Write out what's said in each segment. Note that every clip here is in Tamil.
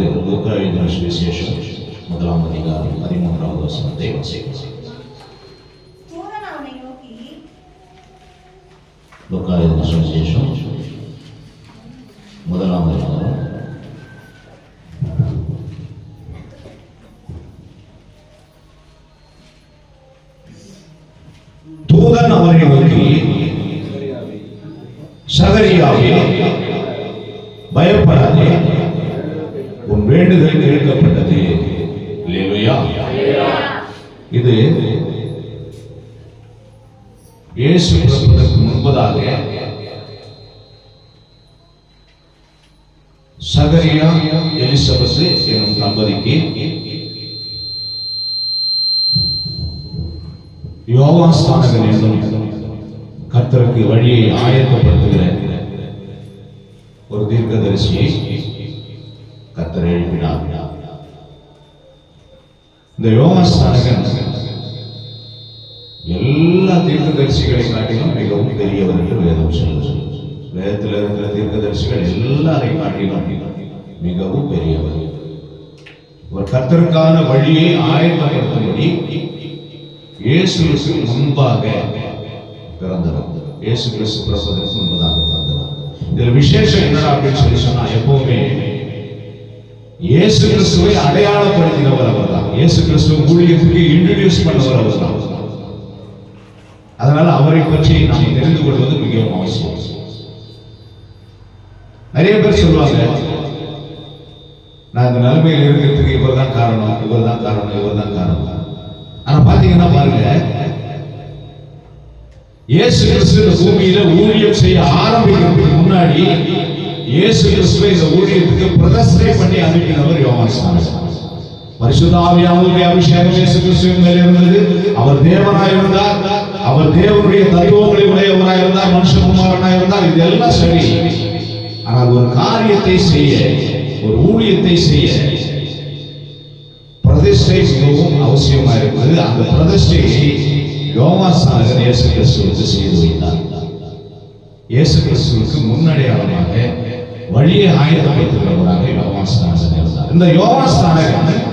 வேதாகத்திலிருந்து லூக்கா எழுதின சுவிசேஷம் முதலாம் அதிகாரம் பதிமூன்றாவது வசனத்தை லூக்கா எழுதின சுவிசேஷம் முதலாம் அதிகாரம் தூதன் அவரை நோக்கி சகரியாவே பயப்படாதே வேண்டுதல் கேட்கப்பட்டது அல்லேலூயா. இது இயேசு பிறப்பதற்கு முன்பதாக சகரியா எலிசபஸ் எனும் தம்பதிக்கு யோவான் ஸ்தானகன் என்னும் கர்த்தருக்கு வழியை ஆயத்தப்படுத்துகிற ஒரு தீர்க்கதரிசியை கத்தர் எழுப்பினார். இந்த யோவான் எல்லா தீர்க்கதரிசிகளை காட்டிலும் மிகவும் பெரியவர் என்று வேதம் சொல்லுது. வேதத்தில் இருக்கிற தீர்க்கதரிசிகள் எல்லாரையும் காட்டிலும் மிகவும் பெரியவர். ஒரு கத்தருக்கான வழியை ஆயத்தப்படுத்தும்படி கிறிஸ்து முன்பாக பிறந்தவர். இயேசு கிறிஸ்து பிறப்பதற்கு முன்பதாக பிறந்தவர். இதுல விசேஷம் என்னடா அப்படின்னு சொல்லி சொன்னா எப்பவுமே இயேசு கிறிஸ்துவை அடையாளப்படுத்தினவர் அவர் தான் இயேசு கிறிஸ்துவ ஊழியத்துக்கு இன்ட்ரடியூஸ் பண்ணவர் அவர் தான் அதனால அவரை பற்றி நாம் தெரிந்து கொள்வது மிகவும் அவசியம். நிறைய பேர் சொல்லுவாங்க நான் இந்த நிலைமையில் இருக்கிறதுக்கு இவர் தான் காரணம் இவர் தான் காரணம் இவர் தான் காரணம். ஆனா பாத்தீங்கன்னா பாருங்க இயேசு கிறிஸ்து பூமியில ஊழியம் செய்ய ஆரம்பிக்கிறதுக்கு முன்னாடி இயேசு கிறிஸ்துவை இந்த ஊழியத்துக்கு பிரதர்சனை பண்ணி அனுப்பினவர் யோவான் ஸ்நானகன். பரிசுத்த அபிஷேகம் இயேசு கிறிஸ்துவின் மேல் இருந்தது. அவர் தேவனாய் இருந்தார். அவர் தேவனுடைய தத்துவங்களை உடையவராய் இருந்தார். மனுஷகுமாரனாய் இருந்தார். இதெல்லாம் சரி. ஆனால் ஒரு காரியத்தை செய்ய ஒரு ஊழியத்தை செய்ய பிரதிஷ்டை மிகவும் அவசியமா இருக்கிறது அந்த பிரதிஷ்டையை யோமாஸ்தானகர் இயேசு கிறிஸ்துவுக்கு செய்து வைத்தார். இயேசு கிறிஸ்துவுக்கு முன்னடையாளமாக வழியை ஆயுதப்படுத்துகிறவராக யோமாஸ்தானகர் இருந்தார் இந்த யோமாஸ்தானகர்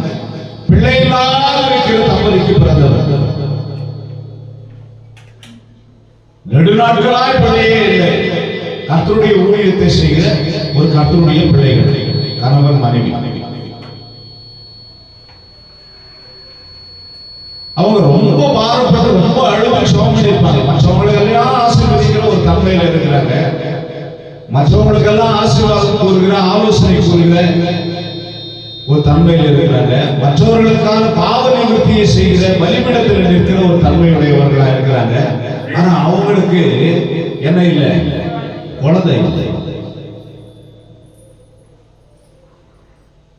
பிள்ளை இல்லாத இருக்கிற தம்பதிக்கு பிறந்தவர். நெடுநாட்களாய் பிள்ளையே இல்லை. கத்தருடைய ஊழியத்தை செய்கிற ஒரு கத்தருடைய பிள்ளைகள் கணவன் மனைவி. அவங்க ரொம்ப பாரப்பட்டு ரொம்ப அழுது சோகம் இருப்பாங்க மற்றவங்களை எல்லாம் ஆசீர்வதிக்கிற ஒரு தன்மையில இருக்கிறாங்க. மற்றவங்களுக்கு எல்லாம் ஆசீர்வாதம் கூறுகிற ஆலோசனை கூறுகிற ஒரு தன்மையில இருக்கிறாங்க. மற்றவர்களுக்கான பாவ நிவர்த்தியை செய்கிற பலிபிடத்தில் நிற்கிற ஒரு தன்மையுடையவர்களா இருக்கிறாங்க. ஆனா அவங்களுக்கு என்ன இல்லை? குழந்தை இல்லை.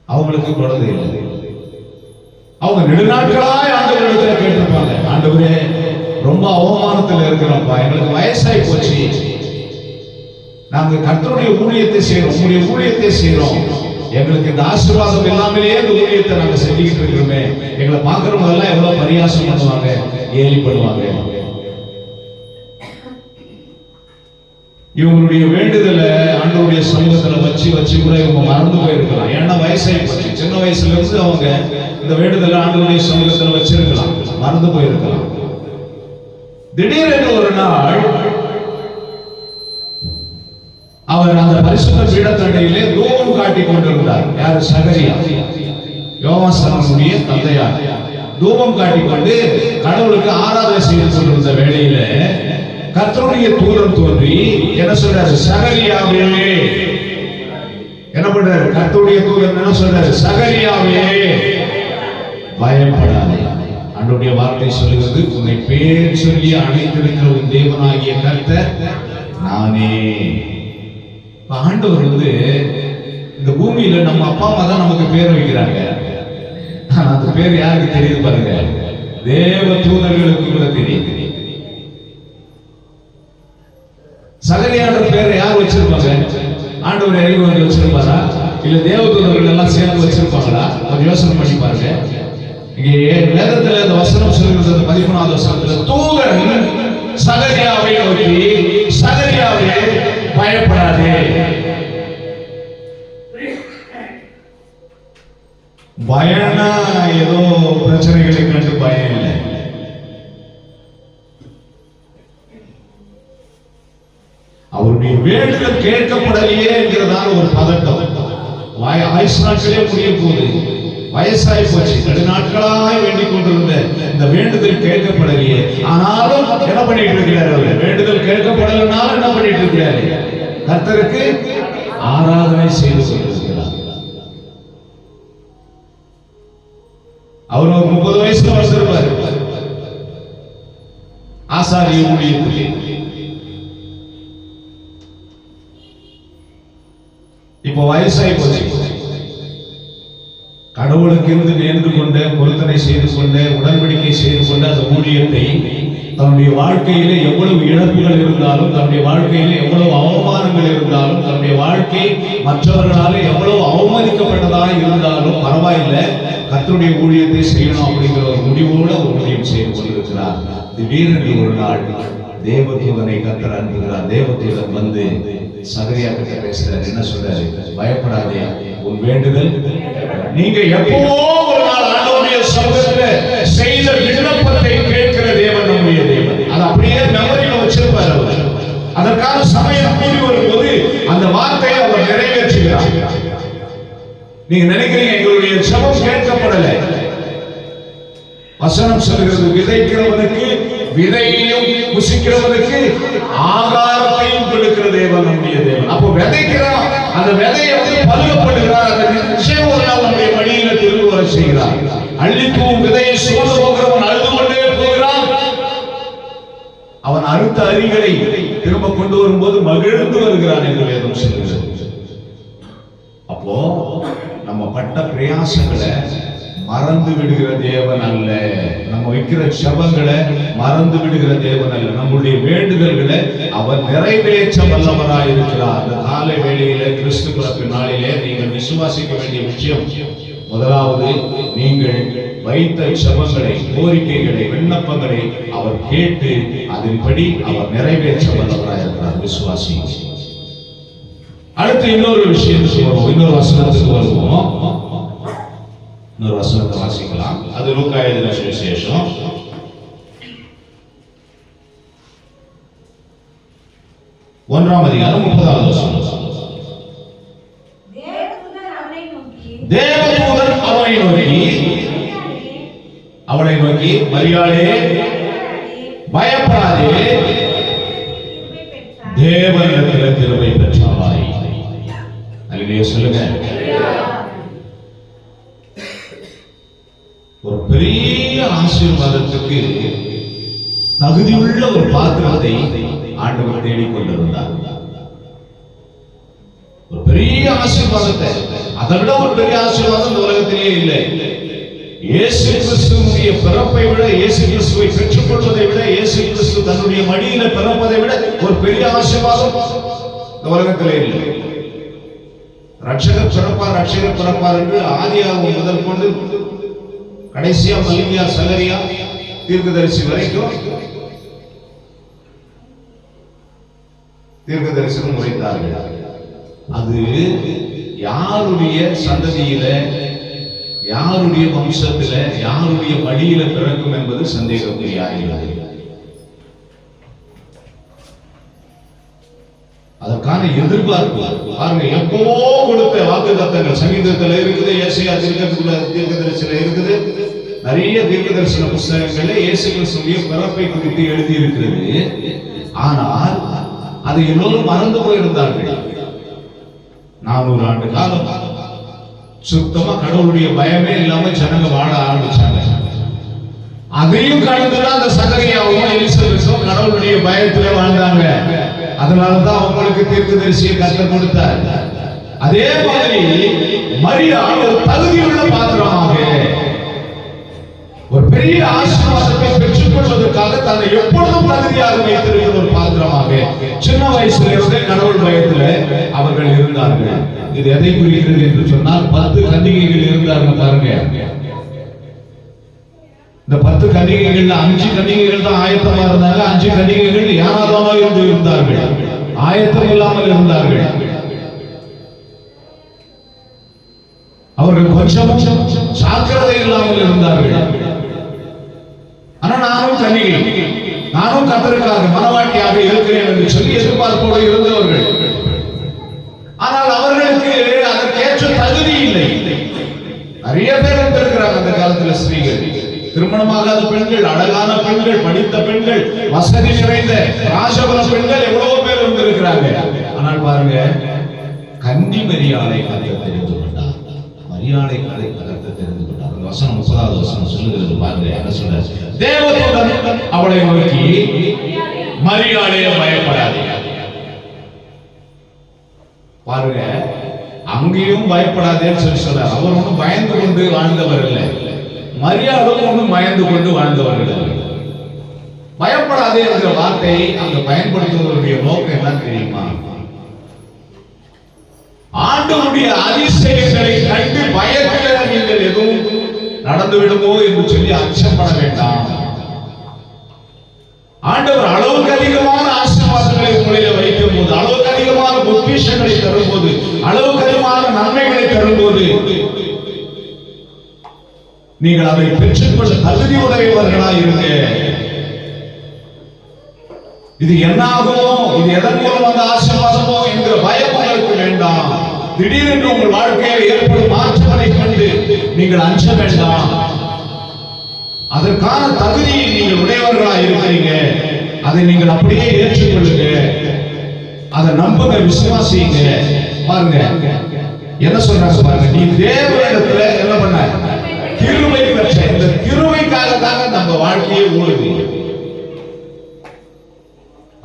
அவங்களுக்கு குழந்தை இல்லை. அவங்க நெடுநாட்களாய் ஆண்டவரிடத்துல கேட்டிருப்பாங்க. ஆண்டவரே ரொம்ப அவமானத்துல இருக்கிறோம்ப்பா. எங்களுக்கு வயசாகி போச்சு. நாங்க கர்த்தருடைய ஊழியத்தை செய்யறோம் உங்களுடைய ஊழியத்தை செய்யறோம் எங்களுக்கு இந்த ஆசீர்வாதம் இல்லாமலேயே இந்த ஊழியத்தை நாங்க செஞ்சுக்கிட்டு இருக்கிறோமே. எங்களை பார்க்கறவங்கெல்லாம் எவ்வளவு பரியாசம் பண்ணுவாங்க ஏலி பண்ணுவாங்க இவங்களுடைய வேண்டுதலை ஆண்டவருடைய சமூகத்துல வச்சு வச்சு கூட இவங்க மறந்து போயிருக்கலாம். ஏன்னா வயசாகி போச்சு சின்ன வயசுல இருந்து அவங்க இந்த வேண்டுதலை ஆண்டவருடைய சமூகத்துல வச்சிருக்கலாம். மறந்து போயிருக்கலாம். திடீரென்று ஒரு நாள் அவர் அந்த பரிசுத்த பீடத்தண்டையிலே தூபம் காட்டி கொண்டிருந்தார். யார்? சகரியா. யோவாசனுடைய தந்தையார். தூபம் காட்டி கொண்டு கடவுளுக்கு ஆராதனை செய்து கொண்டிருந்த வேளையில கர்த்தருடைய தூரம் தோன்றி என்ன சொல்றாரு? சகரியாவே. என்ன பண்றாரு? கர்த்தருடைய தூதன் என்ன சொல்றாரு? சகரியாவே. பயப்படாதே. அன்றைய வார்த்தை சொல்லுகிறது உன்னை பேர் சொல்லி அழைத்திருக்கிற உன் தேவனாகிய கர்த்தர் நானே. ஆண்டவர் வந்து இந்த பூமியில நம்ம அப்பா அம்மா தான் நமக்கு பேர் வைக்கிறாங்க. ஆனா அந்த பேர் யாருக்கு தெரியுது பாருங்க? தேவ தூதர்களுக்கு கூட தெரியும் சகரியான பேரை யார் வச்சிருப்பாங்க? ஆண்டவர் இறங்கி வந்து வச்சிருப்பாரா? இல்ல தேவதூதர்கள் எல்லாம் எல்லாம் சேர்ந்து வச்சிருப்பாங்களா? கொஞ்சம் யோசனை பண்ணி பாருங்க. இங்கே வேதத்துல இந்த வசனம் சொல்கிறது அந்த பதிமூணாவது வசனத்துல தூதர் சகரியாவை நோக்கி சகரியாவே பயப்படாதே. பயம்னா ஏதோ பிரச்சனைகளை கண்டு பயம் இல்லை. அவருடைய வேண்டுதல் கேட்கப்படலையே என்கிறதான ஒரு பதட்டம். வாய் ஆயுஷ் நாட்களே முடிய போகுது. வயசாய் போச்சு. நெடுநாட்களாய் வேண்டிக் கொண்டிருந்த இந்த வேண்டுதல் கேட்கப்படலையே. ஆனாலும் என்ன பண்ணிட்டு இருக்கிறார் அவர்? வேண்டுதல் கேட்கப்படலைனாலும் என்ன பண்ணிட்டு இருக்கிறாரு? கர்த்தருக்கு ஆராதனை செய்து கொண்டிருக்கிறார். அவர் ஒரு முப்பது வயசுல வந்திருப்பாரு ஆசாரிய ஊழியத்திலே இப்போ வயசாகி போச்சு. கடவுளுக்கு இருந்து நேர்ந்து கொண்ட பொருத்தனை செய்து கொண்ட உடன்படிக்கை செய்து கொண்ட அந்த ஊழியத்தை தன்னுடைய வாழ்க்கையில எவ்வளவு இழப்புகள் இருந்தாலும் தன்னுடைய வாழ்க்கையில எவ்வளவு அவமானங்கள் இருந்தாலும் தன்னுடைய வாழ்க்கை மற்றவர்களால எவ்வளவு அவமதிக்கப்பட்டதாக இருந்தாலும் பரவாயில்லை. கத்தருடைய ஊழியத்தை செய்யணும் அப்படிங்கிற ஒரு முடிவோடு ஒரு ஊழியம் செய்து கொண்டிருக்கிறார். திடீரென்று ஒரு நாள் தேவதூதனை கத்தர் அனுப்புகிறார். தேவதூதன் வந்து சகரியா கிட்ட பேசுறாரு. என்ன சொல்றாரு? பயப்படாதே. உன் வேண்டுதல் நீங்க எப்பவோ ஒரு நாள் ஆண்டவருடைய சமூகத்துல செய்த விண்ணப்பத்தை கேட்கிற தேவன் நம்முடைய தேவன். அது அப்படியே மெமரியில வச்சிருப்பார் அவர். அதற்கான சமயம் கூடி வரும்போது அந்த வார்த்தையை அவர் நிறைவேற்றுகிறார். நீங்க நினைக்கிறீங்க எங்களுடைய சமம் கேட்கப்படலை. வசனம் சொல்கிறது விதைக்கிறவனுக்கு விதையையும் புசிக்கிறவனுக்கு ஆகாரத்தையும் கொடுக்கிற தேவன் நம்முடைய தேவன். அப்போ விதைக்கிறான் அந்த விதையை வந்து பழுகப்படுகிறார் அந்த நிச்சயம் ஒரு நாள் நம்முடைய மடியில திரும்ப வர செய்கிறார். அள்ளிப்பூ விதையை சோர்ந்து போகிறவன் அழுது கொண்டே போகிறான். அவன் அறுத்த அறிகளை திரும்ப கொண்டு வரும்போது மகிழ்ந்து வருகிறான் என்று வேதம் சொல்கிறது. அப்போ நம்ம பட்ட பிரயாசங்களை மறந்து விடுகிற தேவன் அல்ல. நம்ம வைக்கிற சபங்களை மறந்து விடுகிற தேவன் அல்ல. நம்முடைய வேண்டுதல்களை அவர் நிறைவேற்ற வல்லவராய் இருக்கிறார். அந்த காலை வேளையில கிறிஸ்து பிறப்பு நாளிலே நீங்கள் விசுவாசிக்க வேண்டிய விஷயம் முதலாவது நீங்கள் வைத்த சபங்களை கோரிக்கைகளை விண்ணப்பங்களை அவர் கேட்டு அதன்படி அவர் நிறைவேற்ற வல்லவராய் இருக்கிறார். விசுவாசி. அடுத்து இன்னொரு விஷயத்துக்கு வருவோம் இன்னொரு வசனத்துக்கு வருவோம் இன்னொரு வசனத்தை வாசிக்கலாம். அது லூக்கா எழுதின சுவிசேஷம். ஒன்றாம் அதிகாரம் முப்பதாவது வசனம். தேவதூதன் அவனை நோக்கி அவனை நோக்கி அவளை மரியாளே பயப்படாதே. தேவனிடத்தில் திருமை பெற்றாவாய். அல்லையே சொல்லுங்க ஒரு பெரிய ஆசீர்வாதத்துக்கு தகுதியுள்ள ஒரு பாத்திரத்தை ஆண்டவர் தேடிக்கொண்டிருந்தார். ஒரு பெரிய ஆசீர்வாதத்தை. அதை விட ஒரு பெரிய ஆசீர்வாதம் இந்த உலகத்திலேயே இல்லை. இயேசு கிறிஸ்துவனுடைய பிறப்பை விட இயேசு கிறிஸ்துவை பெற்றுக்கொள்வதை விட இயேசு கிறிஸ்து தன்னுடைய மடியில பிறப்பதை விட ஒரு பெரிய ஆசீர்வாதம் இந்த உலகத்திலே இல்லை. ரட்சகர் பிறப்பார் ரட்சகர் பிறப்பார் என்று ஆதியாகும் முதல் கொண்டு கடைசியா மலிவியா சகரியா தீர்க்கதரிசி வரைக்கும் தீர்க்க தரிசனம் உரைத்தார்கள். அது யாருடைய சந்ததியில யாருடைய வம்சத்தில யாருடைய வழியில பிறக்கும் என்பது சந்தேகக்குரியாகிறது அதற்கான எதிர்பார்ப்பு பாருங்க எப்பவோ கொடுத்த வாக்கு தத்தங்கள் சங்கீதத்துல இருக்குது ஏசியா தீர்க்க தரிசனம் இருக்குது. நிறைய தீர்க்க தரிசன புஸ்தகங்கள்ல இயேசு கிறிஸ்துடைய பிறப்பை குறித்து எழுதி இருக்கிறது ஆனால் அதை எல்லோரும் மறந்து போயிருந்தார்கள். நானூறு ஆண்டு காலம் சுத்தமா கடவுளுடைய பயமே இல்லாம ஜனங்க வாழ ஆரம்பிச்சாங்க. அதையும் கடந்துதான் அந்த சகரியாவும் எலிசபெத்தும் கடவுளுடைய பயத்துல வாழ்ந்தாங்க. அதனாலதான் அவங்களுக்கு தீர்க்கதரிசியை கத்த கொடுத்தார். அதே மாதிரி மரியா ஒரு தகுதியுள்ள பாத்திரமாக ஒரு பெரிய ஆசீர்வாதத்தை பெற்றுக்கொள்வதற்காக தன்னை எப்பொழுதும் தகுதியாக வைத்திருக்கிற ஒரு பாத்திரமாக சின்ன வயசுல இருந்தே கடவுள் பயத்துல அவர்கள் இருந்தார்கள். இது எதை குறிக்கிறது என்று சொன்னால் பத்து கண்டிகைகள் இருந்தார்கள் பாருங்க. இந்த பத்து கன்னிகைகள்ல அஞ்சு கன்னிகைகள் தான் ஆயத்தமா இருந்தாங்க. அஞ்சு கன்னிகைகள் யாராதவா இருந்து இருந்தார்கள்? ஆயத்தம் இல்லாமல் இருந்தார்கள். அவர்கள் கொஞ்சம் சாக்கிரதை இல்லாமல் இருந்தார்கள். ஆனா நானும் கன்னிகை. நானும் கத்தருக்காக மனவாட்டியாக இருக்கிறேன் என்று சொல்லி எதிர்பார்ப்போடு இருந்தவர்கள். ஆனால் அவர்களுக்கு அதற்கேற்ற தகுதி இல்லை. நிறைய பேர் இருக்கிறாங்க அந்த காலத்துல ஸ்ரீகள். திருமணமாகாத பெண்கள் அழகான பெண்கள் படித்த பெண்கள் வசதி நிறைந்த ராசபல பெண்கள் எவ்வளவோ பேர் இருக்கிறாங்க ஆனால் பாருங்க கன்னி மரியாதை கதை தெரிந்து கொண்டார். மரியாதை கதை கதை தெரிந்து கொண்டார். வசனம் முப்பதாவது வசனம் சொல்லுகிறது பாருங்க என்ன சொல்ற தேவதூதன் அவளை நோக்கி மரியாதையை பயப்படாதே. பாருங்க அங்கேயும் பயப்படாதேன்னு சொல்லி சொல்றார். அவர் ஒன்றும் பயந்து கொண்டு வாழ்ந்தவர் இல்லை. மரியாதையோடு மயந்து கொண்டு வாழ்ந்தவர்கள். பயப்படாதே என்ற வார்த்தையை அங்கு பயன்படுத்துவதனுடைய நோக்கம் என்ன தெரியுமா? ஆண்டவருடைய அதிசயங்களை கண்டு பயத்தில் நீங்கள் எதுவும் நடந்து விடுமோ என்று சொல்லி அச்சப்பட வேண்டாம். நீங்கள் அதை பெற்றுக்கொள்ள தகுதி உடையவர்களாக இருங்க. இது என்னாகும்? இது எதன் மூலம் வந்த ஆசீர்வாதமோ என்கிற பயம் உங்களுக்கு வேண்டாம். திடீரென்று உங்கள் வாழ்க்கையில் ஏற்படும் மாற்றங்களை கண்டு நீங்கள் அஞ்ச வேண்டாம். அதற்கான தகுதியை நீங்கள் உடையவர்களா இருக்கிறீங்க. அதை நீங்கள் அப்படியே ஏற்றுக்கொள்ளுங்க. அதை நம்புங்க விசுவாசிங்க. பாருங்க. என்ன சொல்றாங்க பாருங்க? நீ தேவனிடத்துல என்ன பண்ண? கிருபை பெற்ற இந்த கிருபைக்காக தாங்க நம்ம வாழ்க்கையை ஓடுது.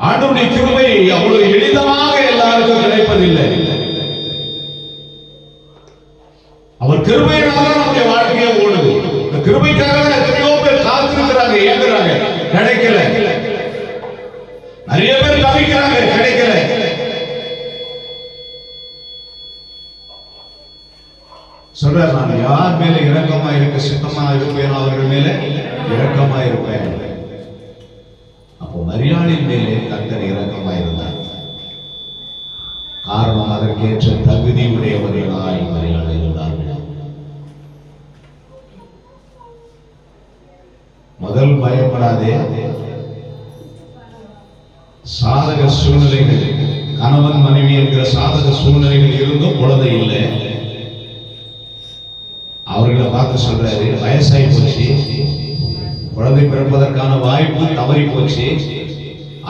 ஆண்டவருடைய கிருபை அவ்வளவு எளிதமாக எல்லாருக்கும் கிடைப்பதில்லை. அவர் கிருபையினால அவர்களை பார்த்து சொல்றாரு. வயசாகி போச்சு. குழந்தை பிறப்பதற்கான வாய்ப்பு தவறி போச்சு.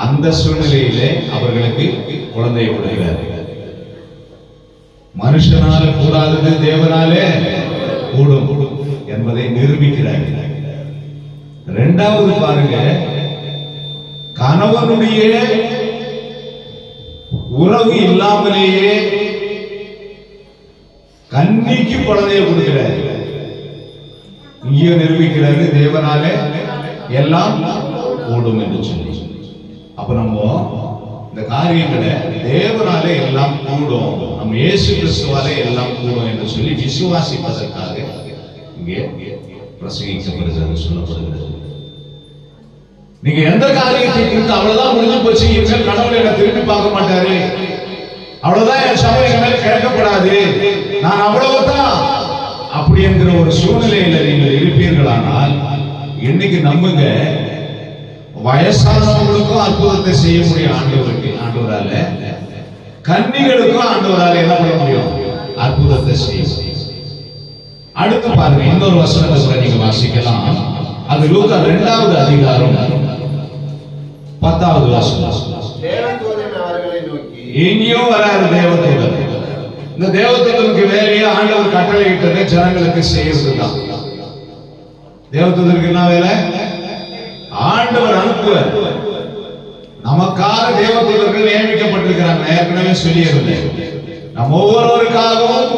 அந்த சூழ்நிலையிலே அவர்களுக்கு குழந்தை விடுகிறார் மனுஷனால கூடாதது தேவனாலே கூடும் என்பதை நிரூபிக்கிறார்கள் இரண்டாவது பாருங்க கணவனுடைய உறவு இல்லாமலேயே கன்னிக்கு குழந்தைய கொடுக்கிறார். இங்கே நிரூபிக்கிறது தேவனாலே எல்லாம் கூடும் என்று சொல்லி. அப்ப நம்ம இந்த காரியங்களை தேவனாலே எல்லாம் கூடும் நம்ம இயேசு கிறிஸ்துவாலே எல்லாம் கூடும் என்று சொல்லி விசுவாசிப்பதற்காக இங்கே பிரசங்கிக்கப்படுகிறது சொல்லப்படுகிறது. நீங்க எந்த காரியத்தை குறித்து அவ்வளவுதான் முடிஞ்சு போச்சு இனிமேல் கடவுளை என்ன திரும்பி பார்க்க மாட்டாரு. அவ்வளவுதான் என் சபை என் கேட்கப்படாது. என்கிற ஒரு சூழ்நிலையில நீங்கள் இருப்பீர்களானால் இன்னைக்கு நம்புங்க வயசானவங்களுக்கும் அற்புதத்தை செய்ய முடியும் ஆண்டவருக்கு ஆண்டவரால. கன்னிகளுக்கும் ஆண்டவரால என்ன பண்ண முடியும்? அற்புதத்தை செய்ய முடியும். அடுத்து பாருங்க இன்னொரு வசனத்தை கூட நீங்க வாசிக்கலாம். அது லூக்கா இரண்டாவது அதிகாரம் பத்தாவது வசனம். எங்கேயும் வராது தேவதூதன் இந்த தேவதூதனுக்கு வேலையை ஆண்டவர் கட்டளையிட்டதை ஜனங்களுக்கு செய்யறதுதான். தேவதூதருக்கு என்ன வேலை? ஆண்டவர் அனுப்புவ நமக்காக தேவதூதர்கள் நியமிக்கப்பட்டிருக்கிறாங்க. ஏற்கனவே சொல்லியிருந்தேன் நம் ஒவ்வொருவருக்காகவும்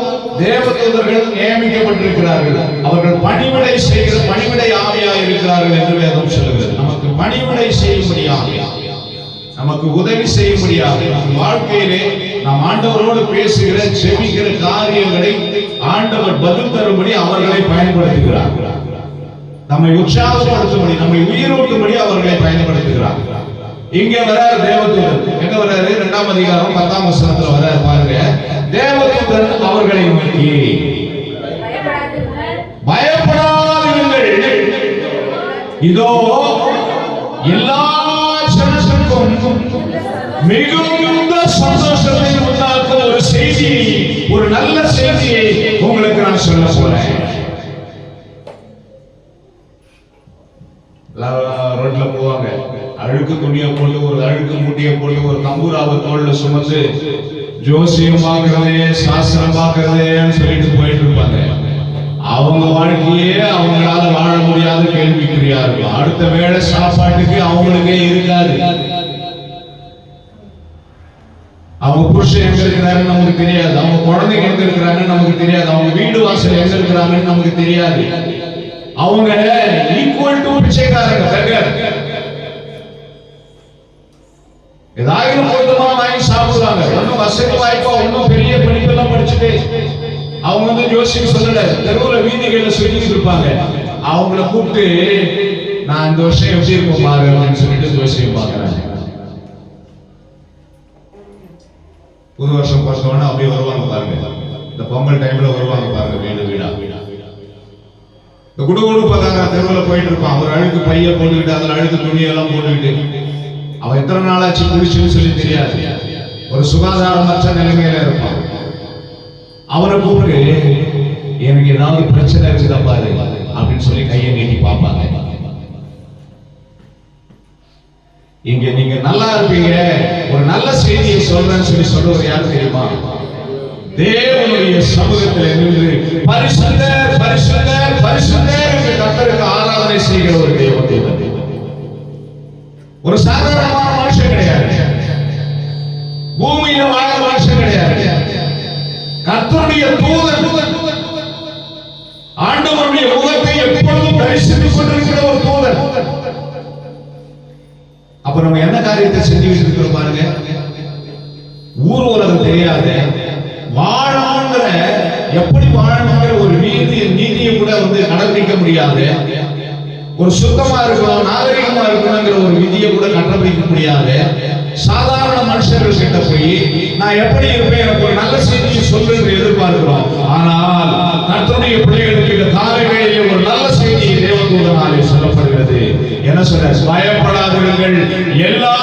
தேவதூதர்கள் நியமிக்கப்பட்டிருக்கிறார்கள். அவர்கள் பணிவிடை செய்கிற பணிவிடை ஆவியாக இருக்கிறார்கள் என்று வேதம் சொல்லுகிறது. நமக்கு பணிவிடை செய்யும்படியாக. நமக்கு உதவி செய்யும்படியாக நம் வாழ்க்கையிலே நாம் ஆண்டவரோடு பேசுகிற செவிக்கிற காரியங்களை ஆண்டவர் பதில் தரும்படி அவர்களை பயன்படுத்துகிறார். நம்மை உற்சாகப்படுத்தும்படி நம்மை உயிரூட்டும்படி அவர்களை பயன்படுத்துகிறார். இங்க வராரு தேவதூதன் எங்க வராரு? இரண்டாம் அதிகாரம் பத்தாம் வசனத்துல வராரு பாருங்க. தேவதூதன் அவர்களை நோக்கி பயப்படாதீர்கள் இதோ எல்லா மிகுந்த சந்தோஷத்தை உண்டாக்க ஒரு செய்தி ஒரு நல்ல செய்தியை உங்களுக்கு நான் சொல்ல போறேன். ரோட்ல போவாங்க. அழுக்கு துணியை போட்டு ஒரு அழுக்கு மூட்டையை போட்டு ஒரு தம்பூராவை தோல்ல சுமந்து ஜோசியம் பார்க்கறதே சாஸ்திரம் பார்க்கறதேன்னு சொல்லிட்டு போயிட்டு இருப்பாங்க. அவங்க வாழ்க்கையே அவங்களால வாழ முடியாத கேள்விக்குறியா இருக்கும். அடுத்த வேலை சாப்பாட்டுக்கு அவங்களுக்கே இருக்காது. புருஷன் எங்க இருக்கிறாருன்னு நமக்கு தெரியாது. அவங்க குழந்தைங்க எங்க இருக்கிறாங்கன்னு நமக்கு தெரியாது. அவங்க வீடு வாசல் எங்க இருக்கிறாங்கன்னு நமக்கு தெரியாது. அவங்க ஈக்குவல் டு பிச்சைக்காரங்க ஏதாவது பொருத்தமா வாங்கி சாப்பிடுறாங்க. ஒன்னும் வசதி வாய்ப்பா ஒன்னும் பெரிய படிப்பெல்லாம் படிச்சுட்டு அவங்க வந்து ஜோசியம் சொல்லல. தெருவுல வீதிகள்ல சொல்லிட்டு இருப்பாங்க. அவங்கள கூப்பிட்டு நான் இந்த வருஷம் எப்படி இருக்கும் பாரு சொல்லிட்டு ஜோசியம் பாக்குறேன் புது வருஷம் பார்த்தோன்னா அப்படியே வருவாங்க பாருங்க. இந்த பொங்கல் டைம்ல வருவாங்க பாருங்க வீடு வீடா. இந்த குடுகுடு பதாங்க தெருவில் போயிட்டு இருப்பான். ஒரு அழுக்கு பைய போட்டுக்கிட்டு அதில் அழுக்கு துணியெல்லாம் போட்டுக்கிட்டு. அவன் எத்தனை நாளாச்சு குடிச்சுன்னு சொல்லி தெரியாது. ஒரு சுகாதாரமற்ற நிலைமையில இருப்பான். அவரை கூப்பிட்டு எனக்கு ஏதாவது பிரச்சனை இருக்குதா பாரு அப்படின்னு சொல்லி கையை நீட்டி பார்ப்பாங்க. இங்க நீங்க நல்லா இருப்பீங்க. ஒரு நல்ல செய்தியை சொல்றேன்னு சொல்லி சொல்றது யாரு தெரியுமா? தேவனுடைய சமூகத்தில் நின்று பரிசுத்தர் பரிசுத்தர் பரிசுத்தர் என்று கர்த்தருக்கு ஆராதனை செய்கிற ஒரு தேவன் ஒரு சாதாரணமான மனுஷன் கிடையாது. பூமியில வாழ்ற மனுஷன் கிடையாது. கத்தருடைய தூதர் ஆண்டவருடைய முகத்தை எப்பொழுதும் தரிசித்துக் கொண்டிருக்கிற ஒரு தூதர் அப்ப நம்ம என்ன காரியத்தை செஞ்சு வச்சிருக்கிறோம் பாருங்க? ஊர் உலகம் தெரியாத. வாழணுங்கிற எப்படி வாழணுங்கிற ஒரு நீதி நீதியை கூட வந்து கடைபிடிக்க முடியாது. ஒரு சுத்தமா இருக்கணும் நாகரிகமா இருக்கணுங்கிற ஒரு விதியை கூட கடைபிடிக்க முடியாது. சாதாரண மனுஷர்கள் கிட்ட போய் நான் எப்படி இருப்பேன்? எனக்கு ஒரு நல்ல செய்தியை சொல்லு என்று எதிர்பார்க்கிறோம். ஆனால் கர்த்தனுடைய பிள்ளைகளுக்கு இந்த காலை வேளையிலே ஒரு நல்ல செய்தி தேவதூதனாலே சொல்லப்படுகிறது. என்ன சொல்ற? பயப்படாதீர்கள் எல்லா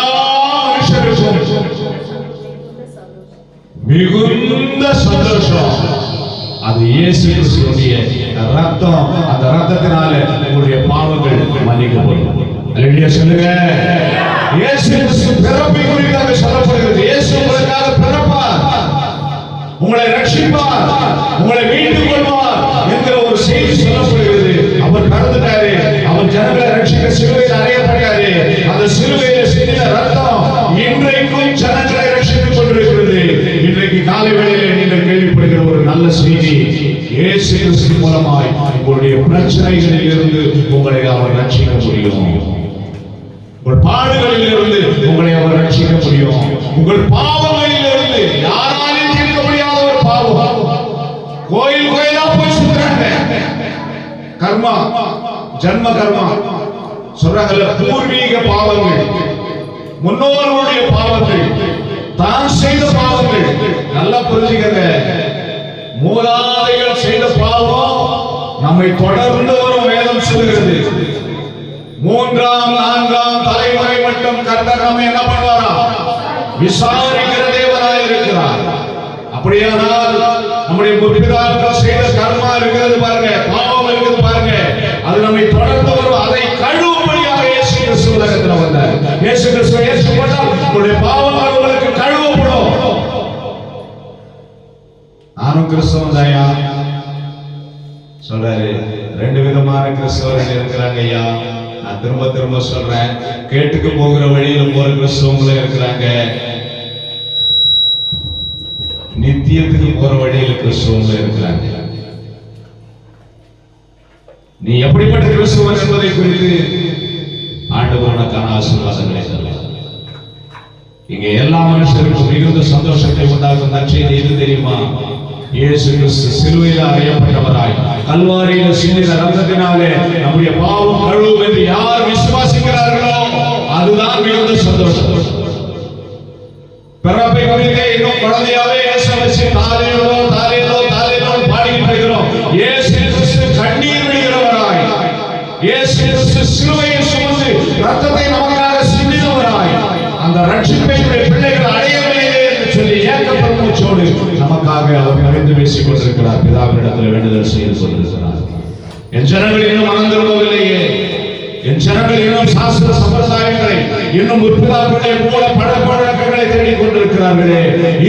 மனுஷருக்கும் மிகுந்த சந்தோஷம். அது இயேசு கிறிஸ்துவுடைய ரத்தம். அந்த ரத்தத்தினால உங்களுடைய பாவங்கள் மன்னிக்கப்படும். அல்லேலூயா சொல்லுங்க. இயேசு கிறிஸ்து பிறப்பை குறித்தாக சொல்லப்படுகிறது. இயேசு உங்களுக்காக பிறப்பார். உங்களை ரட்சிப்பார். உங்களை மீண்டும் கொள்வார் என்கிற ஒரு செய்தி சொல்லப்படுகிறது. அவர் பிறந்துட்டாரு. அவர் ஜனங்களை ரட்சிக்க சிலுவையில் அறையப்பட்டாரு அந்த சிலுவையில சிந்தின ரத்தம் இன்றைக்கும் ஜனங்களை ரட்சித்துக் கொண்டிருக்கிறது. இன்றைக்கு காலை வேளையிலே நீங்கள் கேள்விப்படுகிற ஒரு நல்ல செய்தி இயேசு கிறிஸ்து மூலமாய் உங்களுடைய பிரச்சனைகளில் இருந்து உங்களை அவர் ரட்சிக்க முடியும். உங்கள் பாடுகளில் இருந்து உங்களை அவர் ரட்சிக்க முடியும். உங்கள் பாவங்களில் இருந்து யாராலையும் தீர்க்க முடியாத ஒரு பாவம். கோயில் கோயிலா போய் சுத்துறாங்க. கர்மா ஜன்ம கர்மா. சொல்றாங்கல்ல பூர்வீக பாவங்கள். முன்னோர்களுடைய பாவங்கள். தான் செய்த பாவங்கள். நல்லா புரிஞ்சுக்கங்க. மூதாதைகள் செய்த பாவம் நம்மை தொடர்ந்து வரும் வேதம் சொல்லுகிறது. மூன்றாம் நான்காம் தலைமுறை மட்டும் கர்த்தகம் என்ன பண்ணுவாரா விசாரிக்கிற தேவனாய் இருக்கிறார் அப்படியானால் நம்முடைய முற்பிதாக்கள் செய்த கர்மா இருக்கிறது பாருங்க பாவம் இருக்கிறது பாருங்க. அது நம்மை தொடர்ந்து வரும். அதை கழுவும்படியாக இயேசு கிறிஸ்து உலகத்தில் வந்தார். இயேசு கிறிஸ்து இயேசு ஏற்றுக்கொண்டால் உங்களுடைய பாவங்கள் உங்களுக்கு கழுவப்படும். நானும் கிறிஸ்தவன் தாயா சொல்றாரு ரெண்டு விதமான கிறிஸ்தவர்கள் இருக்கிறாங்க ஐயா. நான் திரும்ப திரும்ப சொல்றேன். கேட்டுக்கு போகிற வழியில போற கிறிஸ்தவங்களும் இருக்கிறாங்க. நித்தியத்துக்கு போற வழியில கிறிஸ்தவங்களும் இருக்கிறாங்க. நீ எப்படிப்பட்ட கிறிஸ்தவன் என்பதை குறித்து ஆண்டவர் ஆசீர்வாதங்களை சொல்ல இங்க எல்லா மனுஷருக்கும் மிகுந்த சந்தோஷத்தை உண்டாக்கும் நற்செய்தி எது தெரியுமா? இயேசு கிறிஸ்து சிலுவையில் அறையப்பட்டவராய். கல்வாரியில் சிந்தின ரத்தத்தினாலே நம்முடைய பாவம் கழுவும் என்று யார் விசுவாசிக்கிறார்களோ அதுதான் மிகுந்த சந்தோஷம். நமக்காக அவர் அறிந்து பேசிக் கொண்டிருக்கிறார் பிதாவினிடத்தில் வேண்டுதல் செய்து கொண்டிருக்கிறார். என் ஜனங்கள் இன்னும் மறந்துவிடவில்லையே என் ஜனங்கள் இன்னும் சாஸ்திர சம்பிரதாயங்களை இன்னும் முற்பிதாக்களை போல பழக்கவழக்கங்களை தேடிக் கொண்டிருக்கிறார்களே.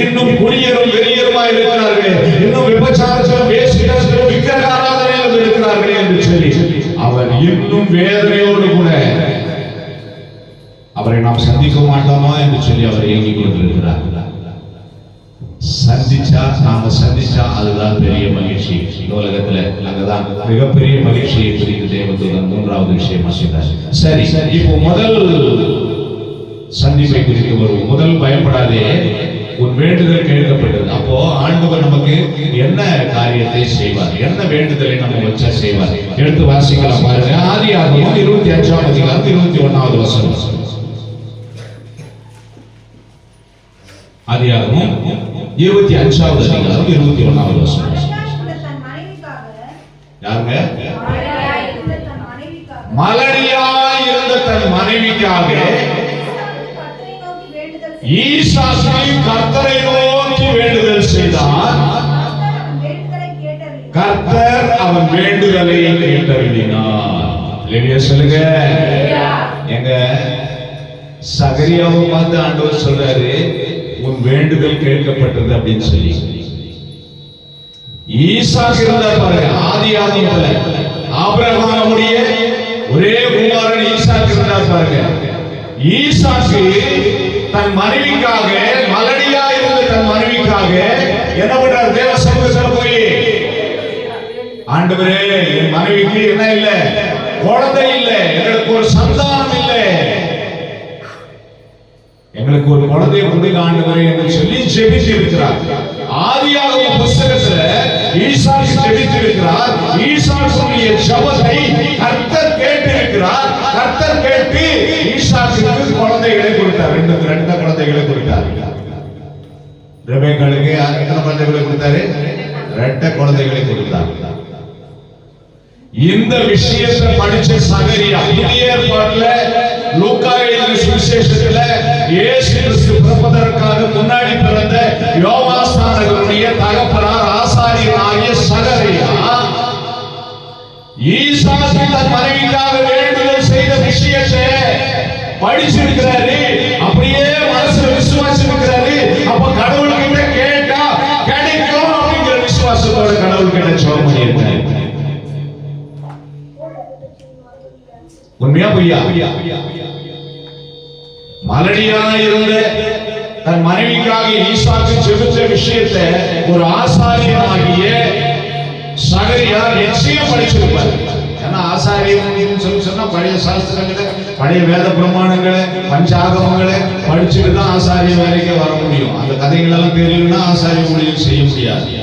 இன்னும் குடியரும் வெறியருமாய் இருக்கிறார்களே. இன்னும் விபச்சாரத்திலும் வேசிடத்திலும் விக்கிரக இருக்கிறார்களே என்று சொல்லி அவர் இன்னும் வேதனையோடு கூட அவரை நாம் சந்திக்க மாட்டோமா என்று சொல்லி அவர் இயங்கிக் கொண்டிருக்கிறார். நாம சந்திச்சா அதுதான் பெரிய மகிழ்ச்சி. உலகத்துல அங்கதான் மிகப்பெரிய மகிழ்ச்சியை குறித்து தேவதூதன் மூன்றாவது விஷயம் செய்தார். சரி இப்போ முதல் சந்திப்பை குறித்து வருவோம் முதல் பயப்படாதே. உன் வேண்டுதல் கேட்கப்பட்டது. அப்போ ஆண்டவர் நமக்கு என்ன காரியத்தை செய்வார்? என்ன வேண்டுதலை நம்ம வச்சா செய்வார்? எடுத்து வாசிக்கலாம் பாருங்க. ஆதி ஆகமம் இருபத்தி அஞ்சாம் அதிகாரம் இருபத்தி ஒன்னாவது வசனம். ஆதியாகமம் இருபத்தி அஞ்சாவது அதிகாரம் இருபத்தி ஒன்னாவது மனைவிக்காக யாருங்க? மலையாய் இருந்த தன் மனைவிக்காக ஈசாக்கு கர்த்தரை நோக்கி வேண்டுதல் செய்தான். கர்த்தரை அவன் வேண்டுதலை கேட்டறினார் சொல்லுங்க. எங்க? சகரியாவை பார்த்து ஆண்டவர் சொல்றாரு உன் வேண்டுதல் கேட்கப்பட்டது அப்படின்னு சொல்லி. ஈசா இருந்தார் பாருங்க ஆதி ஆதி அல்ல. ஆபிரகாமுடைய ஒரே குமாரன் ஈசா இருந்தார் பாருங்க. ஈசாக்கு தன் மனைவிக்காக மலடியா இருந்த தன் மனைவிக்காக என்ன பண்றார்? தேவ சமூகத்துல போய் ஆண்டவரே என் மனைவிக்கு என்ன இல்ல? குழந்தை இல்ல. எங்களுக்கு ஒரு சந்தா இல்ல எங்களுக்கு ஒரு குழந்தை வந்து காண்டுவேன் என்று சொல்லி ஜெபித்து இருக்கிறார் ஆதியாகம புஸ்தகத்துல ஈசாக்கு ஜெபித்து இருக்கிறார் ஈசாக்குடைய ஜபத்தை கர்த்தர் கேட்டு இருக்கிறார் கர்த்தர் கேட்டு ஈசாக்குக்கு குழந்தைகளை கொடுத்தார். ரெண்டு ரெண்டு குழந்தைகளை கொடுத்தார். ரெபேக்காளுக்கு யார் எத்தனை குழந்தைகளை கொடுத்தாரு? ரெட்ட குழந்தைகளை கொடுத்தார். இந்த விஷயத்தை படிச்ச சகரியா புதிய ஏற்பாட்டுல லூக்கா எழுதின சுவிசேஷத்துல இயேசு கிறிஸ்து பிறப்பதற்காக முன்னாடி பிறந்த யோவாஸ்தானகருடைய தகப்பனார் ஆசாரியனாகிய சகரியா. ஈசா தன் மனைவிக்காக வேண்டுதல் செய்த விஷயத்தை படிச்சிருக்கிறாரு. அப்படியே மனசுல விசுவாசிருக்கிறாரு அப்ப கடவுள் கிட்ட கேட்டா கிடைக்கும் அப்படிங்கிற விசுவாசத்தோட கடவுள் கிட்ட ஜெபம் பண்ணியிருக்கிறாரு உண்மையா பொய்யா? மலடியான இருந்த தன் மனைவிக்காக ஈசாக்கு செபித்த விஷயத்தை ஒரு ஆசாரியனாகிய சகரியார் நிச்சயம் படிச்சிருப்பார். ஏன்னா ஆசாரியன் சொல்லி சொன்னா பழைய சாஸ்திரங்களை பழைய வேத பிரமாணங்களை பஞ்சாகமங்களை படிச்சுட்டு தான் ஆசாரிய வேலைக்கு வர முடியும். அந்த கதைகள் எல்லாம் தெரியலன்னா ஆசாரிய மொழியும் செய்ய முடியாது.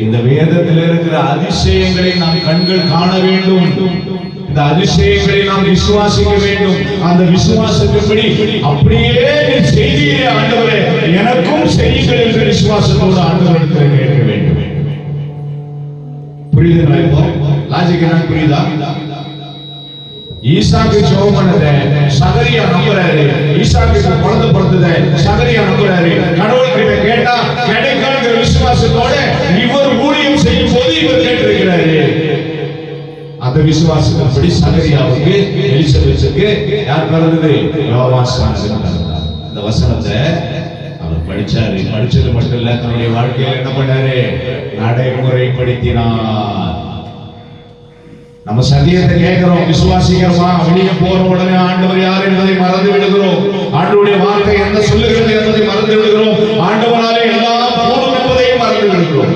இந்த வேதத்தில் இருக்கிற அதிசயங்களை நாம் கண்கள் காண வேண்டும். இந்த அதிசயங்களை நாம் விசுவாசிக்க வேண்டும். அந்த விசுவாசத்தின்படி அப்படியே செய்தியே ஆண்டவரே எனக்கும் செய்யுங்கள் என்ற விசுவாசத்தோடு ஆண்டவரிடத்தில் கேட்க வேண்டும். புரியுதுங்களா இப்போ? லாஜிக் என்ன புரியுதா? ஈசாக்கு ஜெபம் பண்ணத சகரியா நம்புறாரு. ஈசாக்கு குழந்தை பிறந்தத சகரியா நம்புறாரு. கடவுள் கிட்ட கேட்டா கிடைக்காங்கிற விசுவாசத்தோட இவர் ஊழியம் செய்யும் போது இவர் கேட்டிருக்கிறாரு. அந்த விசுவாசத்தின்படி சகரியாவுக்கு எலிசபெத்துக்கு யார் பிறந்தது? யோவாசானது அந்த வசனத்தை அவர் படிச்சாரு. படிச்சது மட்டும் இல்ல தன்னுடைய வாழ்க்கையில என்ன பண்ணாரு? நடைமுறைப்படுத்தினார். நம்ம சத்தியத்தை கேட்கிறோம் விசுவாசிக்கிறோமா? வெளியே போற உடனே ஆண்டவர் யார் என்பதை மறந்து விடுகிறோம். ஆண்டவருடைய வார்த்தை என்ன சொல்லுகிறது என்பதை மறந்து விடுகிறோம். ஆண்டவனாலே எல்லாம் போதும் என்பதையும் மறந்து விடுகிறோம்.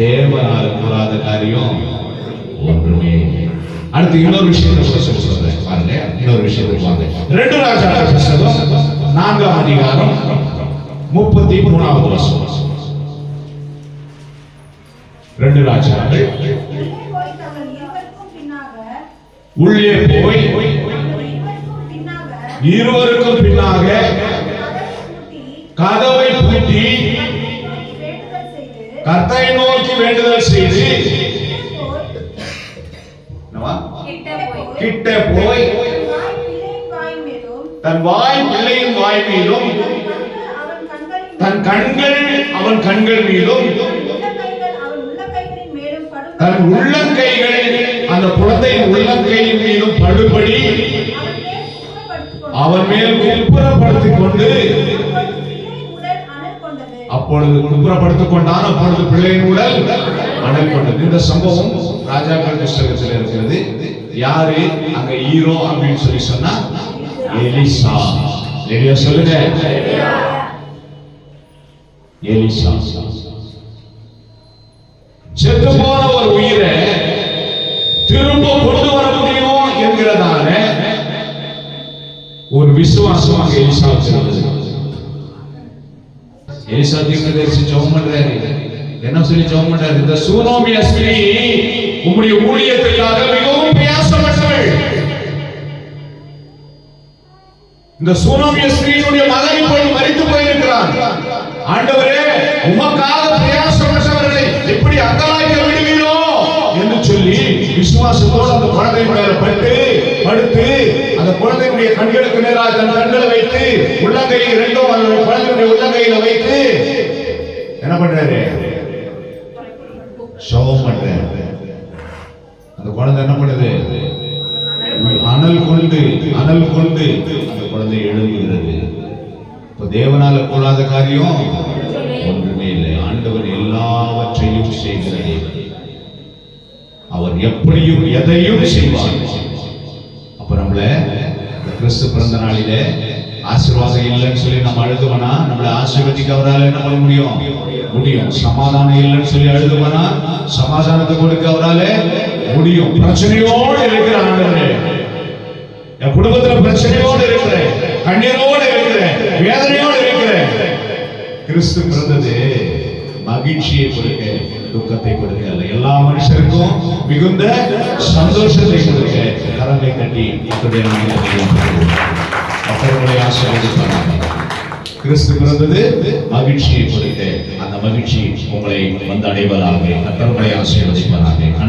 தேவனால் கூடாத காரியம் ஒன்றுமே அடுத்து இன்னொரு விஷயத்தை சொல்றேன். பாருங்க இன்னொரு விஷயத்தை பாருங்க. ரெண்டு ராஜா புஸ்தகம் நான்காம் அதிகாரம் முப்பத்தி மூணாவது வருஷம் ரெண்டு ராஜாக்கள். உள்ளே போய் இருவருக்கும் பின்னாக கதவை பூட்டி கர்த்தை நோக்கி வேண்டுதல் செய்து கிட்ட போய் தன் வாய் பிள்ளையின் வாய் மீதும் தன் கண்கள் அவன் கண்கள் மீதும் உள்ளங்கைகள் அவன் உள்ளங்கைகளின் மேலும் படும் தன் உள்ளங்கைகளில் அந்த குழந்தையின் உள்ளங்கையின் மீதும் படுபடி. அவன் மேல் குப்புறப்படுத்திக் கொண்டு அப்பொழுது குப்புறப்படுத்திக் கொண்டான். அப்பொழுது பிள்ளையின் உடல் அனல் கொண்டது இந்த சம்பவம் ராஜாக்கள் புஸ்தகத்தில் இருக்கிறது. யாரு? அங்க ஹீரோ அப்படின்னு சொல்லி சொன்னா எலிசா. எலியா சொல்லுங்க. எலிசா. செத்து போன திரும்ப கொண்டு வர முடியும் என்கிறதான ஒரு விசுவாசம் அங்க எலிசாவுக்கு இருந்தது எலிசா தீர்க்கதரிசி ஜெபம் பண்றாரு. என்ன சொல்லி ஜெபம் பண்றாரு? இந்த சூனோமிய ஸ்திரீ உம்முடைய ஊழியத்திற்காக மிகவும் பிரயாசப்பட்டவள். இந்த சூனோமிய ஸ்திரீனுடைய மகன் இப்பொழுது மறித்து போயிருக்கிறான். ஆண்டவரே உமக்காக பிரயாசம் விசுவாசத்தோடு அந்த குழந்தை மேல பட்டு படுத்து அந்த குழந்தையுடைய கண்களுக்கு நேராக தன் கண்களை வைத்து உள்ளங்கை ரெண்டும் அந்த குழந்தையுடைய உள்ளங்கையில வைத்து என்ன பண்றாரு? சவம் பண்றாரு. அந்த குழந்தை என்ன பண்ணுது? அனல் கொண்டு அனல் கொண்டு அந்த குழந்தை எழுதுகிறது இப்ப தேவனால கூடாத காரியம் ஒன்றுமே இல்லை. ஆண்டவர் எல்லாவற்றையும் செய்கிறார். எப்படியும் எதையும் செய்வார். அப்ப நம்மள கிறிஸ்து பிறந்த நாளிலே ஆசீர்வாதம் இல்லைன்னு சொல்லி நம்ம அழுதுவனா? நம்மளை ஆசீர்வதிக்க அவரால் என்ன பண்ண முடியும்? முடியும். சமாதானம் இல்லைன்னு சொல்லி அழுதுவனா? சமாதானத்தை கொடுக்க அவரால முடியும். பிரச்சனையோடு இருக்கிற ஆண்டவரே. என் குடும்பத்துல பிரச்சனையோடு இருக்கிறேன். கண்ணீரோடு இருக்கிறேன். வேதனையோடு இருக்கிறேன். கிறிஸ்து பிறந்தது மகிழ்ச்சியை கொடுக்க துக்கத்தை கொடுக்க அல்ல. எல்லா மனுஷருக்கும் மிகுந்த சந்தோஷத்தை கொடுக்க கரங்களை தட்டி கர்த்தருடைய நாமத்தை கத்தர்களை கிறிஸ்து பிறந்தது மகிழ்ச்சியை கொடுக்க அந்த மகிழ்ச்சி உங்களை வந்து அடைவதாக கத்தர்களை ஆசீர்வதிப்பாராக.